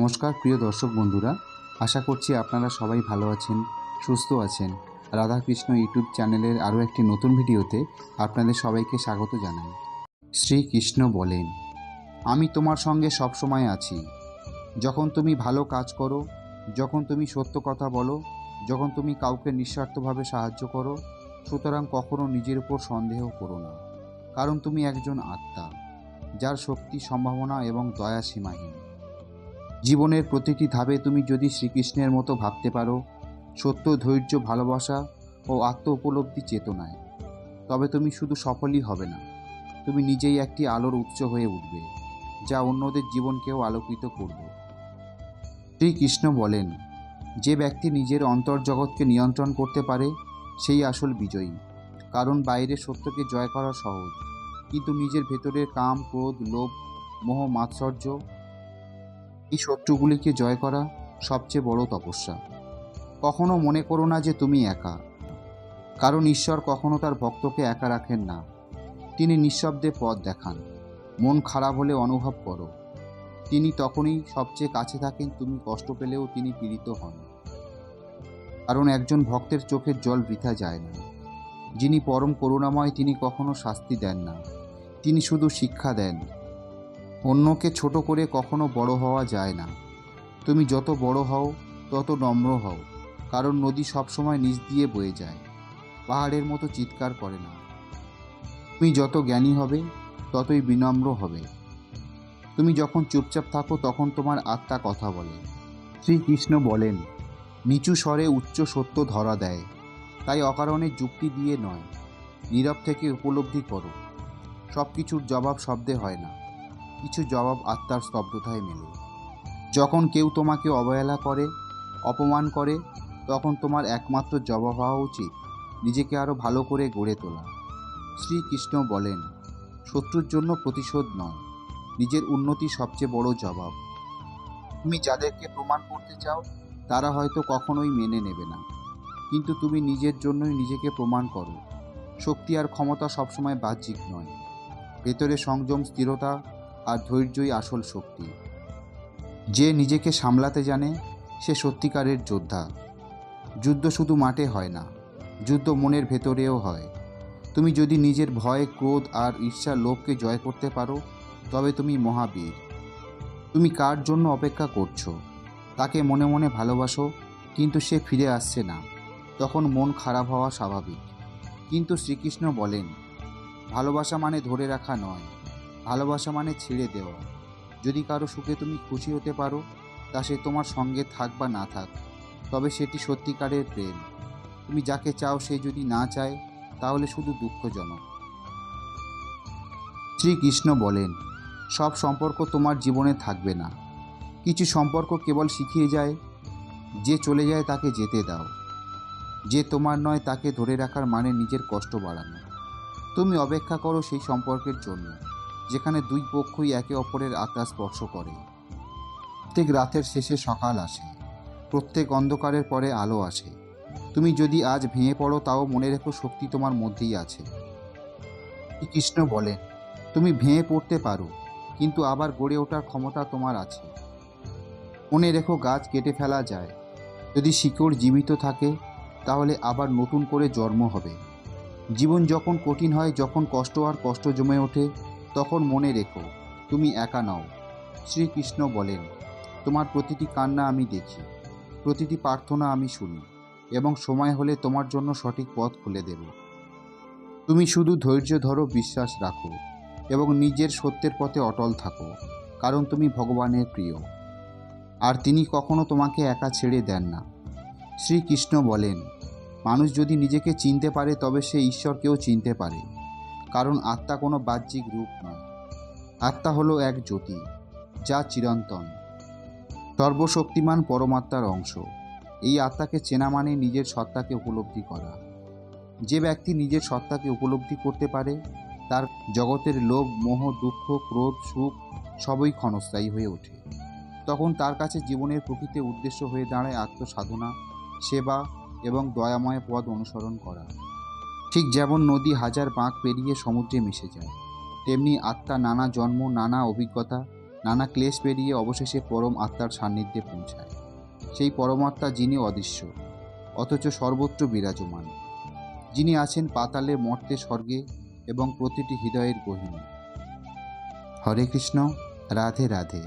নমস্কার, প্রিয় দর্শক বন্ধুরা। আশা করছি আপনারা সবাই ভালো আছেন, সুস্থ আছেন। রাধাকৃষ্ণ ইউটিউব চ্যানেলের আরও একটি নতুন ভিডিওতে আপনাদের সবাইকে স্বাগত জানাই। শ্রীকৃষ্ণ বলেন, আমি তোমার সঙ্গে সবসময় আছি। যখন তুমি ভালো কাজ করো, যখন তুমি সত্য কথা বলো, যখন তুমি কাউকে নিঃস্বার্থভাবে সাহায্য করো, সুতরাং কখনো নিজের উপর সন্দেহ করো না। কারণ তুমি একজন আত্মা, যার শক্তি, সম্ভাবনা এবং দয়া সীমাহীন। জীবনের প্রতিটি ধাপে তুমি যদি শ্রীকৃষ্ণের মতো ভাবতে পারো, সত্য, ধৈর্য, ভালোবাসা ও আত্ম উপলব্ধি চেতনায়, তবে তুমি শুধু সফলই হবে না। তুমি নিজেই একটি আলোর উৎস হয়ে উঠবে, যা অন্যদের জীবনকেও আলোকিত করবে। শ্রীকৃষ্ণ বলেন, যে ব্যক্তি নিজের অন্তর্জগৎকে নিয়ন্ত্রণ করতে পারে, সেই আসল বিজয়ী। কারণ বাইরের সত্যকে জয় করা সহজ, কিন্তু নিজের ভেতরের কাম, ক্রোধ, লোভ, মোহ, মাৎসর্য এই শত্রুগুলিকে জয় করা সবচেয়ে বড় তপস্যা। কখনো মনে করো না যে তুমি একা। কারণ ঈশ্বর কখনো তার ভক্তকে একা রাখেন না। তিনি নিঃশব্দে পথ দেখান। মন খারাপ হলে অনুভব করো। তিনি তখনই সবচেয়ে কাছে থাকেন, তুমি কষ্ট পেলেও তিনি পীড়িত হন। কারণ একজন ভক্তের চোখের জল বৃথা যায় না। যিনি পরম করুণাময় তিনি কখনো শাস্তি দেন না। তিনি শুধু শিক্ষা দেন। অন্যকে ছোট করে কখনো বড় হওয়া যায় না। তুমি যত বড় হও, তত নম্র হও, কারণ নদী সবসময় নিচ দিয়ে বয়ে যায়, পাহাড়ের মতো চিৎকার করে না। তুমি যত জ্ঞানী হবে, ততই বিনম্র হবে। তুমি যখন চুপচাপ থাকো, তখন তোমার আত্মা কথা বলে। শ্রীকৃষ্ণ বলেন, নিচু স্বরে উচ্চ সত্য ধরা দেয়, তাই অকারণে যুক্তি দিয়ে নয়, নীরব থেকে উপলব্ধি করো। সব কিছুর জবাব শব্দে হয় না। কিছু জবাব আত্মার স্তব্ধতায় মেলে। যখন কেউ তোমাকে অবহেলা করে, অপমান করে, তখন তোমার একমাত্র জবাব হওয়া উচিত, নিজেকে আরও ভালো করে গড়ে তোলা। শ্রীকৃষ্ণ বলেন, শত্রুর জন্য প্রতিশোধ নয়, নিজের উন্নতি সবচেয়ে বড় জবাব। তুমি যাদেরকে প্রমাণ করতে চাও, তারা হয়তো কখনোই মেনে নেবে না। কিন্তু তুমি নিজের জন্যই নিজেকে প্রমাণ করো। শক্তি আর ক্ষমতা সবসময় বাহ্যিক নয়। ভেতরে সংযম, স্থিরতা আর ধৈর্যই আসল শক্তি। যে নিজেকে সামলাতে জানে, সে সত্যিকারের যোদ্ধা। যুদ্ধ শুধু মাঠে হয় না, যুদ্ধ মনের ভেতরেও হয়। তুমি যদি নিজের ভয়, ক্রোধ আর ঈর্ষার লোভকে জয় করতে পারো, তবে তুমি মহাবীর। তুমি কার জন্য অপেক্ষা করছ? তাকে মনে মনে ভালোবাসো, কিন্তু সে ফিরে আসছে না। তখন মন খারাপ হওয়া স্বাভাবিক। কিন্তু শ্রীকৃষ্ণ বলেন, ভালোবাসা মানে ধরে রাখা নয় ভালোবাসা মানে ছেড়ে দেওয়া। যদি কারও সুখে তুমি খুশি হতে পারো, তা সে তোমার সঙ্গে থাক বা না থাক, তবে সেটি সত্যিকারের প্রেম। তুমি যাকে চাও সে যদি না চায়, তাহলে শুধু দুঃখজনক। শ্রীকৃষ্ণ বলেন, সব সম্পর্ক তোমার জীবনে থাকবে না। কিছু সম্পর্ক কেবল শিখিয়ে যায়, যে চলে যায় তাকে যেতে দাও। যে তোমার নয় তাকে ধরে রাখার মানে নিজের কষ্ট বাড়ানো। তুমি অপেক্ষা করো সেই সম্পর্কের জন্য। যেখানে দুই পক্ষই একে অপরের আত্মা স্পর্শ করে। প্রত্যেক রাতের শেষে সকাল আসে। প্রত্যেক অন্ধকারের পরে আলো আসে। তুমি যদি আজ ভেঙে পড়ো, তাও মনে রেখো শক্তি তোমার মধ্যেই আছে। কৃষ্ণ বলেন, তুমি ভেঙে পড়তে পারো, কিন্তু আবার গড়ে ওঠার ক্ষমতা তোমার আছে। মনে রেখো গাছ কেটে ফেলা যায়। যদি শিকড় জীবিত থাকে, তাহলে আবার নতুন করে জন্ম হবে। জীবন যখন কঠিন হয়, যখন কষ্ট আর কষ্ট জমে ওঠে তখন মনে রেখো, তুমি একা নও। শ্রীকৃষ্ণ বলেন, তোমার প্রতিটি কান্না আমি দেখি, প্রতিটি প্রার্থনা আমি শুনি, এবং সময় হলে তোমার জন্য সঠিক পথ খুলে দেব। তুমি শুধু ধৈর্য ধরো, বিশ্বাস রাখো, এবং নিজের সত্যের পথে অটল থাকো, কারণ তুমি ভগবানের প্রিয়। আর তিনি কখনো তোমাকে একা ছেড়ে দেন না। শ্রীকৃষ্ণ বলেন, মানুষ যদি নিজেকে চিনতে পারে, তবে সে ঈশ্বরকেও চিনতে পারে। কারণ আত্মা কোনো বাহ্যিক রূপ নয়। আত্মা হলো এক জ্যোতি, যা চিরন্তন। সর্বশক্তিমান পরমাত্মার অংশ। এই আত্মাকে চেনা মানে নিজের সত্তাকে উপলব্ধি করা। যে ব্যক্তি নিজের সত্তাকে উপলব্ধি করতে পারে, তার জগতের লোভ, মোহ, দুঃখ, ক্রোধ, সুখ সবই ক্ষণস্থায়ী হয়ে ওঠে। তখন তার কাছে জীবনের প্রকৃত উদ্দেশ্য হয়ে দাঁড়ায় আত্মসাধনা, সেবা এবং দয়াময় পদ অনুসরণ করা। ঠিক যেমন নদী হাজার বাঁক পেরিয়ে সমুদ্রে মিশে যায়, তেমনি আত্মা নানা জন্ম, নানা অভিজ্ঞতা, নানা ক্লেশ পেরিয়ে অবশেষে পরম আত্মার সান্নিধ্যে পৌঁছায়। সেই পরমাত্মা যিনি অদৃশ্য, অথচ সর্বত্র বিরাজমান। যিনি আছেন পাতালে মর্তে স্বর্গে এবং প্রতিটি হৃদয়ের গহিনী। হরে কৃষ্ণ, রাধে রাধে।